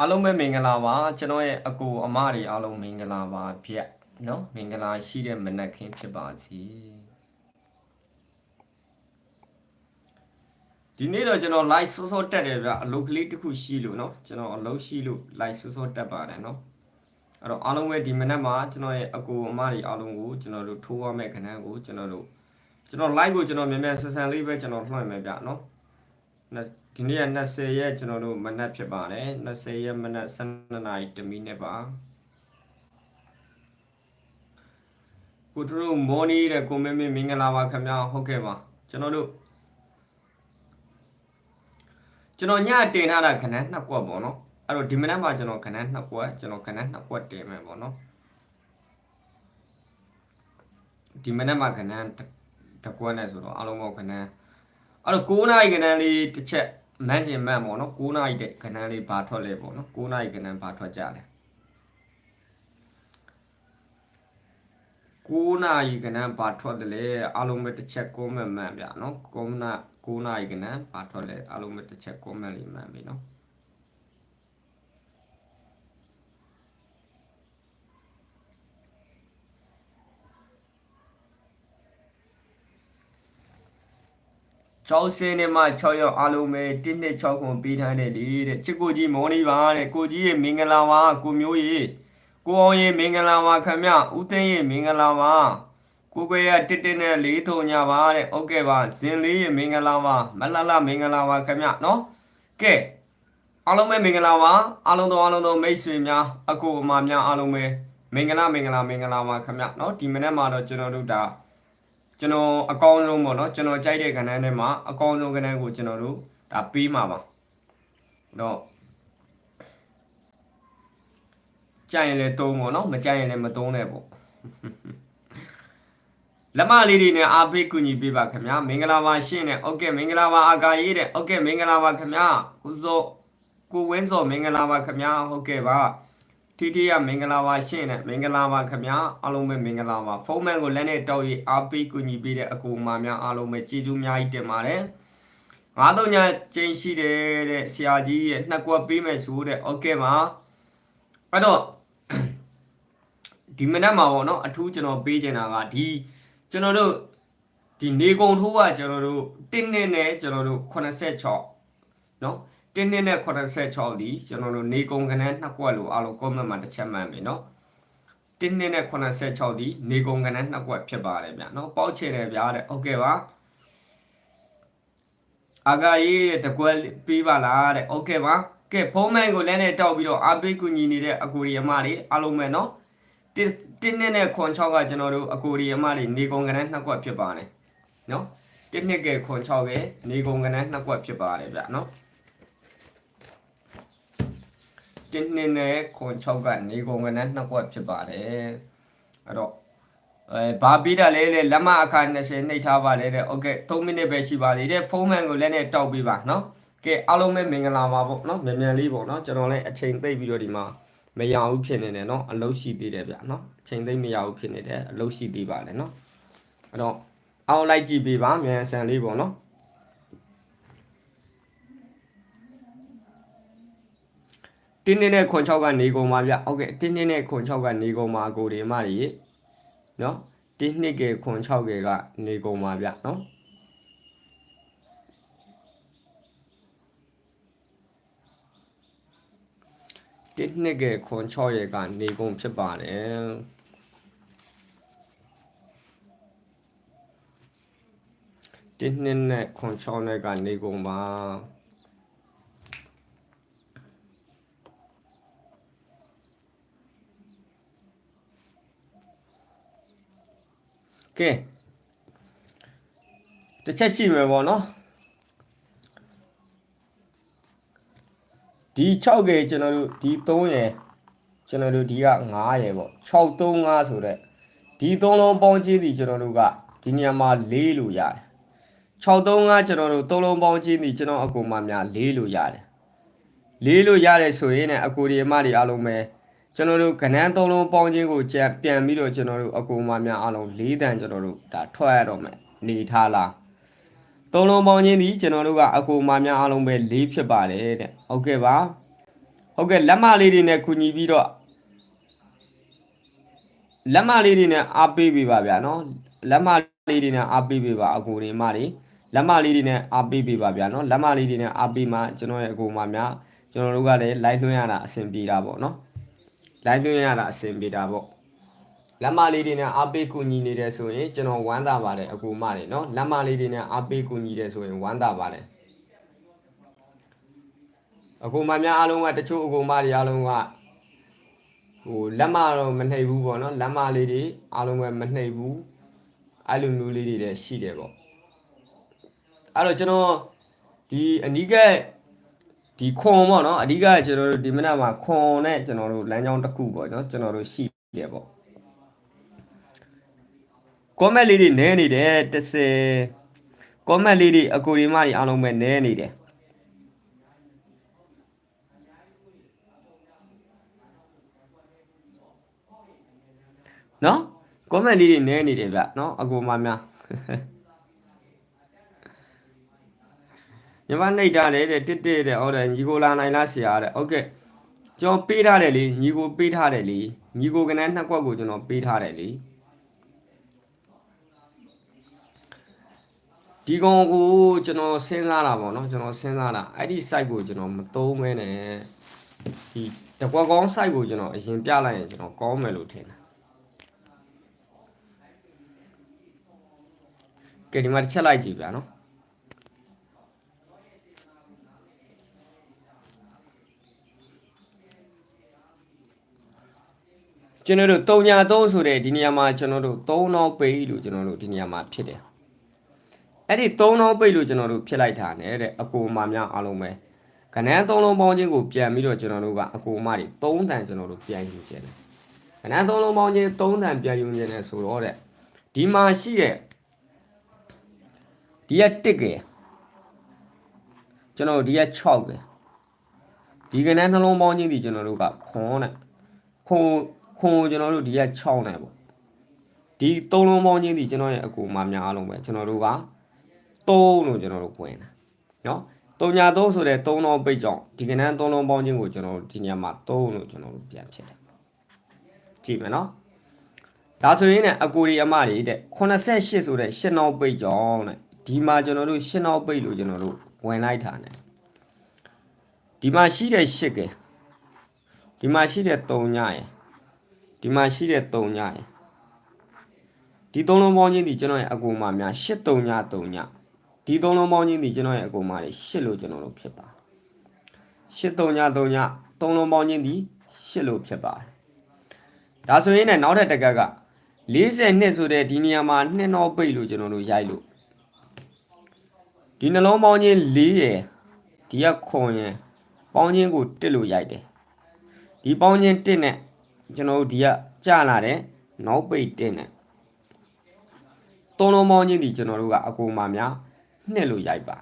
အားလုံးပဲမင်္ဂလာပါကျွန်တော်ရဲ့အကိုအမတွေအားလုံးမင်္ဂလာပါဗျနော်မင်္ဂလာရှိတဲ့မနက်ခင်းဖြစ်ပါစေဒီနေ့တော့ကျွန်တော် live စောစောတက်တယ်ဗျအလုပ်ကလေးတစ်ခုရှိလို့နော်ကျွန်တော်အလုပ်ရှိလို့ live စောစောတက်ပါတယ်နော်အဲ့တော့အားလုံးပဲဒီမနက်မှာကျွန်တော်ရဲ့အကိုအမတွေအားလုံးကိုကျွန်တော်တို့ထိုးရမယ့်ခဏကိုကျွန်တော်တို့ကျွန်တော် live ကိုကျွန်တော်မြန်မြန်ဆန်ဆန်လေးပဲကျွန်တော်လွှင့်မယ်ဗျနော် ဒီနေ့က20ရက်ကျွန်တော်တို့မနက်ဖြစ်ပါတယ်20ရက်မနက်12နာရီ1မိနစ်ပါကိုတို့မော်နီတဲ့ကိုမင်းမင်းမင်္ဂလာပါခင်ဗျာဟုတ်ကဲ့ပါကျွန်တော်တို့ကျွန်တော်ညတင်ထားတာခဏနှစ်ကွက်ပေါ့နော်အဲ့တော့ဒီမနက်မှာကျွန်တော်ခဏနှစ်ကွက်ကျွန်တော်ခဏနှစ်ကွက်တင်မယ်ပေါ့နော်ဒီမနက်မှာခဏတစ်ကွက်နဲ့ဆိုတော့အားလုံးပေါင်းခဏအဲ့တော့9နာရီခဏလေးတစ်ချက် မန်းကျင်မန်းပေါ့နော်9နာရီတဲ့ခဏလေးဘာထွက်လဲပေါ့နော်9နာရီခဏဘာထွက်ကြလဲ9နာရီခဏဘာထွက်တယ်လဲအားလုံးပဲတစ်ချက် comment မှန်ဗျနော်9နာ9နာရီခဏဘာထွက်လဲအားလုံးပဲတစ်ချက် comment လေးမှန်ပြီနော် 6စင်းနဲ့မှ6ရောက်အားလုံးပဲ1နှစ်6ခုပေးထားတယ်လေတဲ့ချစ်ကိုကြီးမော်နေပါတဲ့ကိုကြီးရေမင်္ဂလာပါကိုမျိုးရေကိုအောင်ရေမင်္ဂလာပါခင်ဗျဦးသိန်းရေမင်္ဂလာပါကိုကွယ်ရတစ်တစ်နဲ့လေးထုံညာပါတဲ့ဟုတ်ကဲ့ပါဇင်လေးရေမင်္ဂလာပါမလလမင်္ဂလာပါခင်ဗျနော်ကဲအားလုံးပဲမင်္ဂလာပါအားလုံးသောအားလုံးသောမိတ်ဆွေများအကိုအမများအားလုံးပဲမင်္ဂလာမင်္ဂလာမင်္ဂလာပါခင်ဗျနော်ဒီမနေ့မှာတော့ကျွန်တော်တို့ဒါ ကျွန်တော်အကောင်ဆုံးပေါ့နော်ကျွန်တော်ကြိုက်တဲ့ကဏ္ဍထဲမှာအကောင်ဆုံးကဏ္ဍကိုကျွန်တော်တို့ဒါပေးမှာပါတော့ကြိုက်ရင်လည်းသုံးပေါ့နော်မကြိုက်ရင်လည်းမသုံးနဲ့ပေါ့လက်မလေးတွေနဲ့အားပေးကူညီပေးပါခင်ဗျာမင်္ဂလာပါရှင့်နဲ့ဟုတ်ကဲ့မင်္ဂလာပါအာကာရေးတဲ့ဟုတ်ကဲ့မင်္ဂလာပါခင်ဗျာကိုစောကိုဝင်းစောမင်္ဂလာပါခင်ဗျာဟုတ်ကဲ့ပါ တီတီရမင်္ဂလာပါရှင့်နဲ့မင်္ဂလာပါခင်ဗျာအားလုံးပဲမင်္ဂလာပါဖုန်းမန်ကိုလက်နဲ့တောက်ရအားပေးကူညီပေးတဲ့အကူအမများအားလုံးပဲကျေးဇူးအများကြီးတင်ပါတယ်ငါးတော့ညာကျင်းရှိတယ်တဲ့ဆရာကြီးရဲ့နှစ်ကွက်ပေးမယ်ဆိုတဲ့โอเคပါအဲ့တော့ဒီမနက်မှာပေါ့နော်အထူးကျွန်တော်ပေးချင်တာကဒီကျွန်တော်တို့ဒီနေကုံထိုးကကျွန်တော်တို့တင်းနှစ်နဲ့ကျွန်တော်တို့86เนาะ တင်းတင်းနဲ့86ဒီကျွန်တော်တို့နေကုန်ခန်းနှစ်ကွက်လို့အားလုံး comment မှာတစ်ချက်မှန်ပြီနော်တင်းတင်းနဲ့86ဒီနေကုန်ခန်းနှစ်ကွက်ဖြစ်ပါတယ်ဗျာနော်ပေါက်ချေတယ်ဗျာတဲ့ဟုတ်ကဲ့ပါအာဂါရေးတကွက်ပေးပါလားတဲ့ဟုတ်ကဲ့ပါကဲဖုန်းမိုင်းကိုလည်းနဲ့တောက်ပြီးတော့အားပေးကူညီနေတဲ့အကိုရီအမတွေအားလုံးပဲနော်တင်းတင်းနဲ့86ကကျွန်တော်တို့အကိုရီအမတွေနေကုန်ခန်းနှစ်ကွက်ဖြစ်ပါတယ်နော်တင်းနှစ်ကဲ86ကဲနေကုန်ခန်းနှစ်ကွက်ဖြစ်ပါတယ်ဗျာနော် တင်းနှစ်နဲ့ခွန်6ကနေကုန်ကနနှစ်ကွက်ဖြစ်ပါတယ်အဲ့တော့အဲဘာပြီးတာလဲလေလက်မအခါ20နှိပ်ထားပါလေတဲ့โอเค3မိနစ်ပဲရှိပါသေးတယ်ဖုန်းမှန်ကိုလည်းနဲ့တောက်ပေးပါเนาะကဲအားလုံးပဲမင်္ဂလာပါပေါ့เนาะမြန်မြန်လေးပေါ့เนาะကျွန်တော်လည်းအချိန်သိပ်ပြီးတော့ဒီမှာမရဘူးဖြစ်နေတယ်เนาะအလုပ်ရှိသေးတယ်ဗျเนาะအချိန်သိပ်မရဘူးဖြစ်နေတယ်အလုပ်ရှိသေးပါလေเนาะအဲ့တော့အောက်လိုက်ကြည့်ပေးပါမြန်ဆန်လေးပေါ့เนาะ တင်းတင်းနဲ့ခွန်6ကနေကုန်ပါဗျဟုတ်ကဲ့တင်းတင်းနဲ့ခွန်6ကနေကုန်ပါကိုဒီမကြီးနော်တင်းနှစ်ကခွန်6ကကနေကုန်ပါဗျနော်တင်းနှစ်ကခွန်6ရဲ့ကနေကုန်ဖြစ်ပါတယ်တင်းနှစ်နဲ့ခွန်6နဲ့ကနေကုန်ပါ ကဲတစ်ချက်ကြည့်မယ်ပေါ့နော်ဒီ6ကကျွန်တော်တို့ဒီ3ရယ်ကျွန်တော်တို့ဒီက9ရယ်ပေါ့635ဆိုတော့ဒီ3လုံးပေါင်းချင်းဒီကျွန်တော်တို့ကဒီနေရာမှာ4လို့ရတယ်635ကျွန်တော်တို့3လုံးပေါင်းချင်းဒီကျွန်တော်အကူမများ4လို့ရတယ်4လို့ရတယ်ဆိုရင်လည်းအကူဒီအမတွေအားလုံးပဲ ကျွန်တော်တို့ကဏ္ဍသုံးလုံးပေါင်းခြင်းကိုကြံပြန်ပြီးတော့ကျွန်တော်တို့အကူမများအားလုံး၄တန်ကျွန်တော်တို့ဒါထွက်ရတော့မယ်နေထားလားသုံးလုံးပေါင်းခြင်းဒီကျွန်တော်တို့ကအကူမများအားလုံးပဲ၄ဖြစ်ပါတယ်တဲ့ဟုတ်ကဲ့ပါဟုတ်ကဲ့လက်မလေးတွေနဲ့ကူညီပြီးတော့လက်မလေးတွေနဲ့အားပေးပေးပါဗျာနော်လက်မလေးတွေနဲ့အားပေးပေးပါအကူတွေမတွေလက်မလေးတွေနဲ့အားပေးပေးပါဗျာနော်လက်မလေးတွေနဲ့အားပေးမှကျွန်တော်ရဲ့အကူမများကျွန်တော်တို့ကလည်း live လွှင့်ရတာအဆင်ပြေတာပေါ့နော် live လွှင့်ရတာအဆင်ပြေတာပေါ့လက်မလေးတွေနဲ့အားပေးကူညီနေတယ်ဆိုရင်ကျွန်တော်ဝမ်းသာပါတယ်အကူမတွေနော်လက်မလေးတွေနဲ့အားပေးကူညီတယ်ဆိုရင်ဝမ်းသာပါတယ်အကူမများအားလုံးကတချို့အကူမတွေအားလုံးကဟိုလက်မတော့မနှိပ်ဘူးပေါ့နော်လက်မလေးတွေအားလုံးပဲမနှိပ်ဘူးအဲ့လိုမျိုးလေးတွေလည်းရှိတယ်ပေါ့အဲ့တော့ကျွန်တော်ဒီအနီးက ဒီခွန်ပေါ့နော်အဓိကကျွန်တော်တို့ဒီမနက်မှာခွန်နဲ့ကျွန်တော်တို့လမ်းကြောင်းတစ်ခုပေါ့နော်ကျွန်တော်တို့ရှိတယ်ပေါ့ comment လေးတွေနဲနေတယ်30 comment လေးတွေအကူဒီမတွေအားလုံးပဲနဲနေတယ်နော် comment လေးတွေနဲနေတယ်ဗျနော်အကူမများ ညီမနှိပ်တာလေတဲ့တစ်တစ်တဲ့ဟုတ်တယ်ညီကိုလာနိုင်လားဆရာတဲ့ဟုတ်ကဲ့ကျွန်တော်ပေးထားတယ်လေညီကိုပေးထားတယ်လေညီကိုကနန်းနှစ်ကွက်ကိုကျွန်တော်ပေးထားတယ်လေဒီကောင်ကိုကျွန်တော်စဉ်းစားတာပေါ့နော်ကျွန်တော်စဉ်းစားတာအဲ့ဒီ site ကိုကျွန်တော်မသုံးမဲနဲ့ဒီတကွက်ကောင်း site ကိုကျွန်တော်အရင်ပြလိုက်ရင်ကျွန်တော်ကောင်းမယ်လို့ထင်တယ်ကဲဒီမှာတစ်ချက်လိုက်ကြည့်ဗျာနော် ကျွန်တော်တို့တုံညာ3ဆိုတဲ့ဒီနေရာမှာကျွန်တော်တို့3နောက်ပေလို့ကျွန်တော်တို့ဒီနေရာမှာဖြစ်တယ်အဲ့ဒီသုံးလုံးပိတ်လို့ကျွန်တော်တို့ဖြစ်လိုက်တာ ਨੇ တဲ့အကူအမများအားလုံးပဲကနန်းသုံးလုံးပေါင်းခြင်းကိုပြန်ပြီးတော့ကျွန်တော်တို့ကအကူအမတွေသုံးတန်ကျွန်တော်တို့ပြန်ယူခြင်းတယ်ကနန်းသုံးလုံးပေါင်းခြင်းသုံးတန်ပြန်ယူခြင်းတယ်ဆိုတော့တဲ့ဒီမှာရှိတဲ့ဒီကတစ်ကယ်ကျွန်တော်တို့ဒီက6ကယ်ဒီကနန်းနှလုံးပေါင်းခြင်းဒီကျွန်တော်တို့ကခွန်နဲ့ခွန် ခွန်ကိုကျွန်တော်တို့ဒီက6နဲ့ပေါ့ဒီသုံးလုံးပေါင်းချင်းဒီကျွန်တော်ရဲ့အကူမာများအောင်ပဲကျွန်တော်တို့က3လို့ကျွန်တော်တို့ဖွင့်တာနော်3ညာ3ဆိုတဲ့3တော့ပိတ်ကြောင့်ဒီကဏ္ဍ3လုံးပေါင်းချင်းကိုကျွန်တော်တို့ဒီညမှာ3လို့ကျွန်တော်တို့ပြန်ဖြစ်တယ်ကြည့်မယ်နော်ဒါဆိုရင်ねအကိုရီအမတွေတဲ့88ဆိုတဲ့8နောက်ပိတ်ကြောင့်တဲ့ဒီမှာကျွန်တော်တို့8နောက်ပိတ်လို့ကျွန်တော်တို့ဝင်လိုက်တာ ਨੇ ဒီမှာရှိတဲ့8ကဲဒီမှာရှိတဲ့3ညရယ် ဒီမှာရှိတဲ့3ညရယ်ဒီသုံးလုံးပေါင်းခြင်းဒီကျွန်တော်ရဲ့အကူအမများ8 3ည3ညဒီသုံးလုံးပေါင်းခြင်းဒီကျွန်တော်ရဲ့အကုန်မလေးရှစ်လို့ကျွန်တော်တို့ဖြစ်ပါရှစ်သုံးညသုံးညသုံးလုံးပေါင်းခြင်းဒီရှစ်လို့ဖြစ်ပါတယ်ဒါဆိုရင်လည်းနောက်ထပ်တစ်ကက်က40နှစ်ဆိုတဲ့ဒီနေရာမှာနှစ်နောက်ပိတ်လို့ကျွန်တော်တို့ရိုက်လို့ဒီနှလုံးပေါင်းခြင်း4ရယ်ဒီကခွန်ရယ်ပေါင်းခြင်းကိုတစ်လို့ရိုက်တယ်ဒီပေါင်းခြင်းတစ်နဲ့ ကျွန်တော်တို့ဒီကကြာလာတဲ့နောက်ပိတ်တစ်နဲ့သုံးလုံးပေါင်းခြင်းဒီကျွန်တော်တို့ကအကုန်မများနှစ်လို့ရိုက်ပါ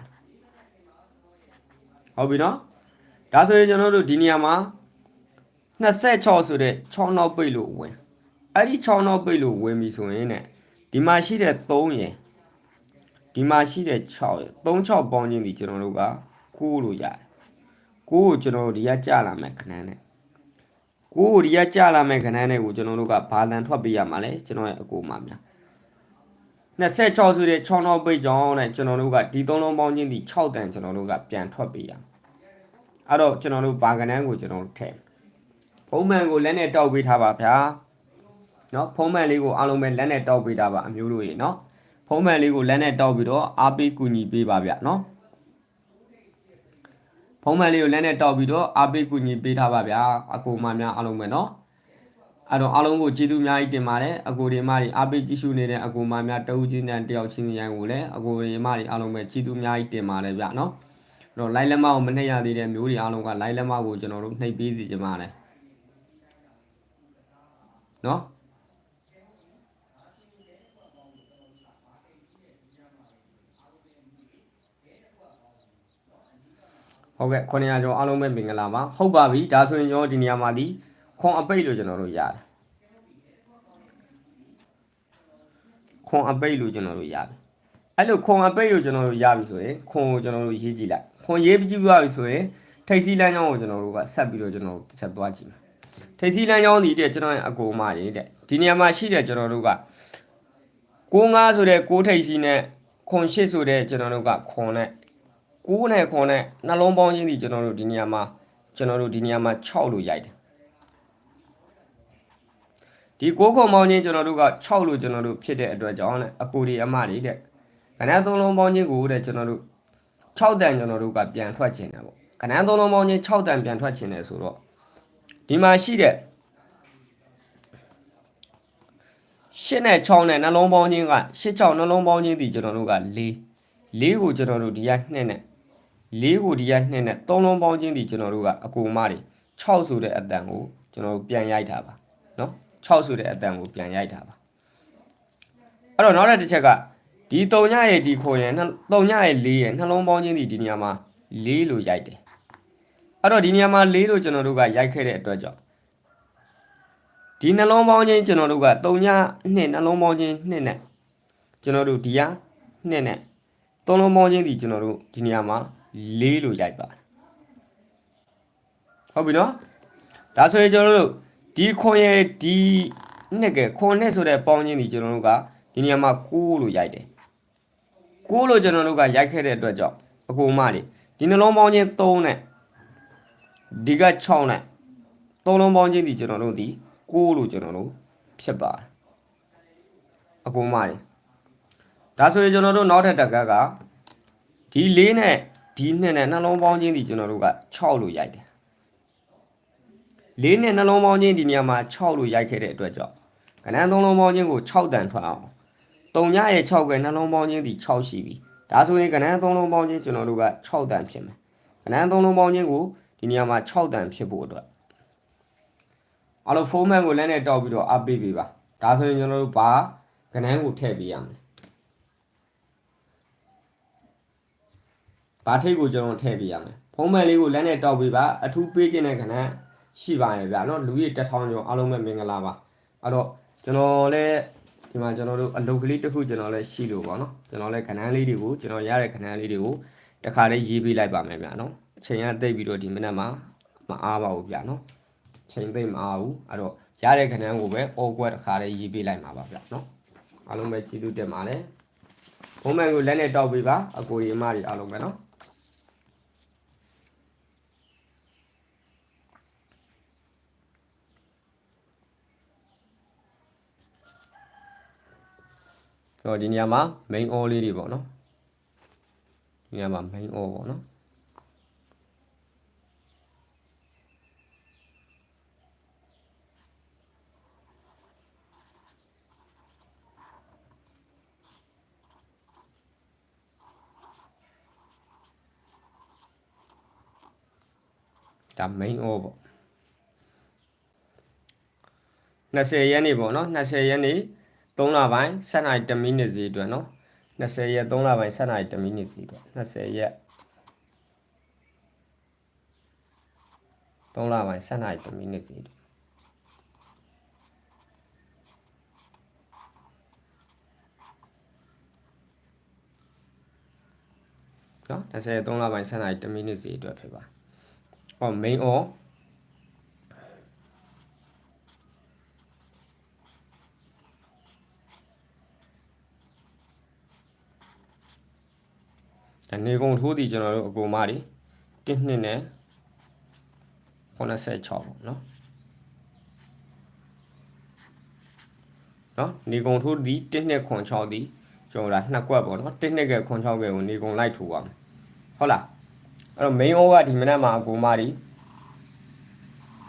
ဟုတ်ပြီနော်ဒါဆိုရင်ကျွန်တော်တို့ဒီနေရာမှာ26ဆိုတဲ့6နောက်ပိတ်လို့ဝင်အဲ့ဒီ6နောက်ပိတ်လို့ဝင်ပြီဆိုရင်ねဒီမှာရှိတဲ့3ရယ်ဒီမှာရှိတဲ့6ရယ်3 6ပေါင်းခြင်းဒီကျွန်တော်တို့က9လို့ရတယ်9ကိုကျွန်တော်တို့ဒီကကြာလာမယ်ခဏနဲ့ ကိုကိုဒီကကြလာမဲ့ခဏန်းတွေကိုကျွန်တော်တို့ကဘာလန်ထွက်ပေးရမှာလဲကျွန်တော်ရဲ့အကိုမှာများ26ဆိုတဲ့6နောက်ပိတ်ကြောင်းနဲ့ကျွန်တော်တို့ကဒီသုံးလုံးပေါင်းချင်းဒီ6တန်ကျွန်တော်တို့ကပြန်ထွက်ပေးရအဲ့တော့ကျွန်တော်တို့ဘာကဏန်းကိုကျွန်တော်တို့ထည့်ဖုံးမှန်ကိုလက်နဲ့တောက်ပေးထားပါဗျာနော်ဖုံးမှန်လေးကိုအားလုံးပဲလက်နဲ့တောက်ပေးထားပါအမျိုးတို့ရေနော်ဖုံးမှန်လေးကိုလက်နဲ့တောက်ပြီးတော့အားပေးကူညီပေးပါဗျာနော် ဖုံးမှန်လေးကိုလက်နဲ့တောက်ပြီးတော့အားပေးကူညီပေးထားပါဗျာအကူမများအားလုံးပဲနော်အဲ့တော့အားလုံးကိုကျေးဇူးအများကြီးတင်ပါတယ်အကူတွေမတွေအားပေးကြည့်ရှုနေတဲ့အကူမများတဦးချင်းနဲ့တယောက်ချင်းရန်ကိုလည်းအကူတွေမတွေအားလုံးပဲကျေးဇူးအများကြီးတင်ပါတယ်ဗျာနော်အဲ့တော့ లై လက်မကိုမနှိပ်ရသေးတဲ့မျိုးတွေအားလုံးက లై လက်မကိုကျွန်တော်တို့နှိပ်ပေးစီကြပါလေနော် ဟုတ်ကဲ့900ကျော်အားလုံးပဲမင်္ဂလာပါဟုတ်ပါပြီဒါဆိုရင်ကျွန်တော်ဒီနေရာမှာဒီခွန်အပိတ်လို့ကျွန်တော်တို့ရတယ်ခွန်အပိတ်လို့ကျွန်တော်တို့ရတယ်အဲ့လိုခွန်အပိတ်လို့ကျွန်တော်တို့ရပြီဆိုရင်ခွန်ကိုကျွန်တော်တို့ရေးကြည့်လိုက်ခွန်ရေးပြီးကြည့်ရပြီဆိုရင်ထိပ်စီးလမ်းကြောင်းကိုကျွန်တော်တို့ကဆက်ပြီးတော့ကျွန်တော်တို့တစ်ချက်သွားကြည့်မယ်ထိပ်စီးလမ်းကြောင်းဒီတဲ့ကျွန်တော်ရဲ့အကူအမတွေတဲ့ဒီနေရာမှာရှိတဲ့ကျွန်တော်တို့က65ဆိုတဲ့6ထိပ်စီးနဲ့ခွန်8ဆိုတဲ့ကျွန်တော်တို့ကခွန်နဲ့ 9နဲ့ခွန်နဲ့နှလုံးပေါင်းချင်းဒီကျွန်တော်တို့ဒီနေရာမှာကျွန်တော်တို့ဒီနေရာမှာ6လို့ရိုက်တယ်ဒီ6ခွန်ပေါင်းချင်းကျွန်တော်တို့က6လို့ကျွန်တော်တို့ဖြစ်တဲ့အတွက်ကြောင့်လည်းအကူဒီအမတွေတဲ့ခဏသုံးလုံးပေါင်းချင်းကိုတဲ့ကျွန်တော်တို့6တန်ကျွန်တော်တို့ကပြန်ထွက်ခြင်းတယ်ပေါ့ခဏသုံးလုံးပေါင်းချင်း6တန်ပြန်ထွက်ခြင်းတယ်ဆိုတော့ဒီမှာရှိတဲ့ရှစ်နဲ့6နဲ့နှလုံးပေါင်းချင်းကရှစ်6နှလုံးပေါင်းချင်းဒီကျွန်တော်တို့က4 4ကိုကျွန်တော်တို့ဒီက2နဲ့ 4ကိုဒီက2နဲ့3လုံးပေါင်းချင်းဒီကျွန်တော်တို့ကအကူမတွေ6ဆိုတဲ့အတန်ကိုကျွန်တော်တို့ပြန်ရိုက်တာပါเนาะ6ဆိုတဲ့အတန်ကိုပြန်ရိုက်တာပါအဲ့တော့နောက်တစ်ချက်ကဒီ3ညရဲ့ဒီခိုရင်3ညရဲ့4ရဲ့နှလုံးပေါင်းချင်းဒီဒီနေရာမှာ4လို့ရိုက်တယ်အဲ့တော့ဒီနေရာမှာ4လို့ကျွန်တော်တို့ကရိုက်ခဲ့တဲ့အတွက်ကြောင့်ဒီနှလုံးပေါင်းချင်းကျွန်တော်တို့က3ည2နှလုံးပေါင်းချင်း2နဲ့ကျွန်တော်တို့ဒီဟာ2နဲ့3လုံးပေါင်းချင်းဒီကျွန်တော်တို့ဒီနေရာမှာ 4လို့ရိုက်ပါတယ်ဟုတ်ပြီနော်ဒါဆိုရင်ကျွန်တော်တို့ဒီခွန်ရဲ့ဒီနှစ်ကခွန်နဲ့ဆိုတဲ့ပေါင်းချင်းဒီကျွန်တော်တို့ကဒီနေရာမှာ6လို့ရိုက်တယ်6လို့ကျွန်တော်တို့ကရိုက်ခဲ့တဲ့အတွက်ကြောင့်အကူမတွေဒီနှလုံးပေါင်းချင်း3နဲ့ဒီက6နဲ့3လုံးပေါင်းချင်းဒီကျွန်တော်တို့ဒီ6လို့ကျွန်တော်တို့ဖြစ်ပါတယ်အကူမတွေဒါဆိုရင်ကျွန်တော်တို့နောက်ထပ်တက်ကကဒီ၄နဲ့ ဒီနှစ်နဲ့နှလုံးပေါင်းချင်းဒီကျွန်တော်တို့က6လို့ရိုက်တယ်၄နဲ့နှလုံးပေါင်းချင်းဒီနေရာမှာ6လို့ရိုက်ခဲ့တဲ့အတွက်ကြောင့်ကဏ္ဍသုံးလုံးပေါင်းချင်းကို6တန်ထွက်အောင်တုံညရဲ့6ကနှလုံးပေါင်းချင်းဒီ6ရှိပြီဒါဆိုရင်ကဏ္ဍသုံးလုံးပေါင်းချင်းကျွန်တော်တို့က6တန်ဖြစ်မယ်ကဏ္ဍသုံးလုံးပေါင်းချင်းကိုဒီနေရာမှာ6တန်ဖြစ်ဖို့အတွက်အဲ့လို format ကိုလည်းနဲ့တောက်ပြီးတော့ up ပေးပေးပါဒါဆိုရင်ကျွန်တော်တို့ဘာကဏ္ဍကိုထည့်ပေးရမယ် ဘာထိတ်ကိုကျွန်တော်ထည့်ပေးရမယ်ဖုံးမဲ့လေးကိုလက်နဲ့တောက်ပေးပါအထူးပေးခြင်းတဲ့ခဏရှိပါရဲ့ဗျာနော်လူကြီးတက်ထောင်းကျော်အားလုံးပဲမင်္ဂလာပါအဲ့တော့ကျွန်တော်လည်းဒီမှာကျွန်တော်တို့အလုပ်ကလေးတစ်ခုကျွန်တော်လည်းရှိလို့ပေါ့နော်ကျွန်တော်လည်းခဏလေးတွေကိုကျွန်တော်ရတဲ့ခဏလေးတွေကိုတခါလေးရေးပေးလိုက်ပါမယ်ဗျာနော်အချိန်ကတိတ်ပြီးတော့ဒီမနက်မှာမအားပါဘူးဗျာနော်ချိန်သိမ့်မအားဘူးအဲ့တော့ရတဲ့ခဏကိုပဲအော်ကွက်တခါလေးရေးပေးလိုက်မှာပါဗျာနော်အားလုံးပဲကျေးဇူးတင်ပါတယ်ဘုံမှန်ကိုလက်နဲ့တောက်ပေးပါအကိုရီမတွေအားလုံးပဲနော် တော့ဒီနေရာမှာ main all လေးတွေပေါ့နော်ဒီနေရာမှာ main all ပေါ့နော်ဒါ main all ပေါ့20ရက်နေ့ပေါ့နော်20ရက်နေ့ 3လပိုင်း7နာရီ10မိနစ်စီအတွက်နော်20ရက်3လပိုင်း7နာရီ10မိနစ်စီအတွက်20ရက်3လပိုင်း7နာရီ10မိနစ်စီအတွက်နော်20ရက်3လပိုင်း7နာရီ10မိနစ်စီအတွက်ဖြစ်ပါဟော main on နေကုန်ထိုးသည်ကျွန်တော်တို့အကိုမတွေ1နှစ်နဲ့86ပေါ့နော်နော်နေကုန်ထိုးသည်1နှစ်86သည်ကျွန်တော်ဒါနှစ်ကွက်ပေါ့နော်1နှစ်က86ကကိုနေကုန်လိုက်ထိုးပါမယ်ဟုတ်လားအဲ့တော့ main ကဒီမနက်မှာအကိုမတွေ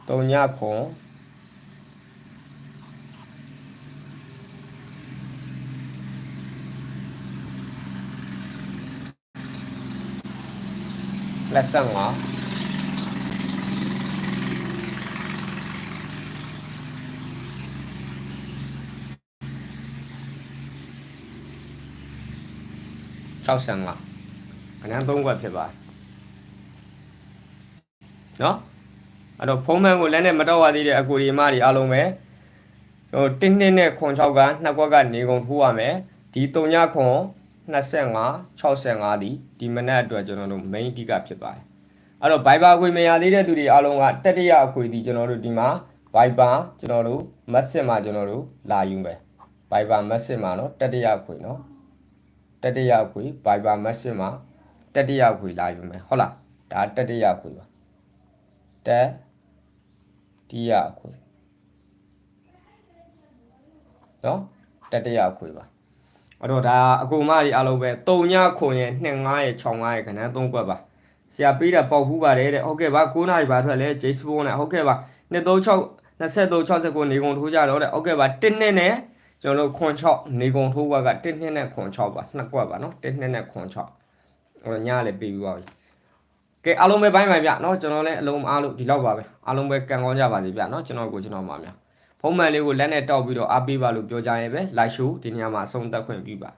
3ည9 လက်ဆက်ငါ65ခဏသုံးခွက်ဖြစ်ပါတယ်နော်အဲ့တော့ဖုံးမှန်ကိုလက်နဲ့မတော့ရသေးတဲ့အကူဒီမတွေအားလုံးပဲဟိုတင်းနှစ်နဲ့ခွန်6ကနှစ်ခွက်ကနေကုန်ထိုးရမယ်ဒီ3ညခွန် 25 65ဒီဒီမနက်အတွက်ကျွန်တော်တို့ main အဓိကဖြစ်ပါတယ်အဲ့တော့ Viber အခွေမရသေးတဲ့သူတွေအားလုံးကတတိယအခွေဒီကျွန်တော်တို့ဒီမှာ Viber ကျွန်တော်တို့ message မှာကျွန်တော်တို့လာယူမယ် Viber message မှာနော်တတိယအခွေနော်တတိယအခွေ Viber message မှာတတိယအခွေလာယူမယ်ဟုတ်လားဒါတတိယအခွေပါတတိယအခွေနော်တတိယအခွေပါ အဲ့တော့ဒါအကူမကြီးအားလုံးပဲ3ညခွန်ရဲ့2 9ရဲ့6 9ရဲ့ခဏ3ကွက်ပါဆရာပေးတာပေါက်ဖူးပါတယ်တဲ့ဟုတ်ကဲ့ပါ9နာရီပါထွက်လဲ J Sport နဲ့ဟုတ်ကဲ့ပါ236 23 69နေကုန်ထိုးကြတော့တဲ့ဟုတ်ကဲ့ပါ1နှစ်နဲ့ကျွန်တော်တို့ခွန်6နေကုန်ထိုးကွက်က1နှစ်နဲ့ခွန်6ပါနှစ်ကွက်ပါနော်1နှစ်နဲ့ခွန်6ဟိုညလည်းပေးပြီးပါပြီကဲအားလုံးပဲဘိုင်းဘိုင်းဗျနော်ကျွန်တော်လည်းအလုံးအားလို့ဒီလောက်ပါပဲအားလုံးပဲကံကောင်းကြပါစေဗျနော်ကျွန်တော်ကိုကျွန်တော်ပါများ ဖုံးမှန်လေးကိုလက်နဲ့တောက်ပြီးတော့အားပေးပါလို့ပြောကြရင်ပဲ like show ဒီညမှာအဆုံးသတ်ခွင့်ပြုပါ